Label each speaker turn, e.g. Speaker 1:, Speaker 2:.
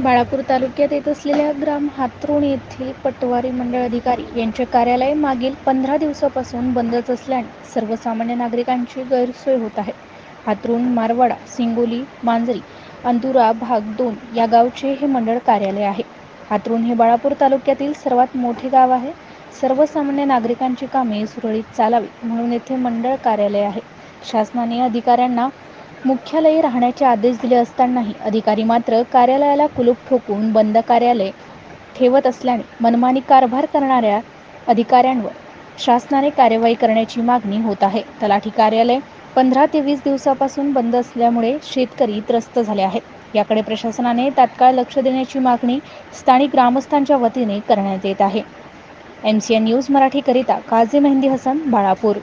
Speaker 1: बाळापूर तालुक्यात येत असलेल्या ग्राम हातरुण येथील पटवारी मंडळ अधिकारी यांचे कार्यालय मागील पंधरा दिवसापासून बंदच असल्याने सर्वसामान्य नागरिकांची गैरसोय होत आहे. हातरुण मारवाडा सिंगोली मांजरी अंदुरा भाग दोन या गावचे हे मंडळ कार्यालय आहे. हातरुण हे बाळापूर तालुक्यातील सर्वात मोठे गाव आहे. सर्वसामान्य नागरिकांची कामे सुरळीत चालावी म्हणून येथे मंडळ कार्यालय आहे. शासनाने अधिकाऱ्यांना मुख्यालयी राहण्याचे आदेश दिले असतानाही अधिकारी मात्र कार्यालयाला कुलूप ठोकून बंद कार्यालय ठेवत असल्याने मनमानी कारभार करणाऱ्या अधिकाऱ्यांवर शासनाने कार्यवाही करण्याची मागणी होत आहे. तलाठी कार्यालय पंधरा ते वीस दिवसापासून बंद असल्यामुळे शेतकरी त्रस्त झाले आहेत. याकडे प्रशासनाने तात्काळ लक्ष देण्याची मागणी स्थानिक ग्रामस्थांच्या वतीने करण्यात येत आहे. एम सी एन न्यूज मराठीकरिता काझी मेहंदी हसन बाळापूर.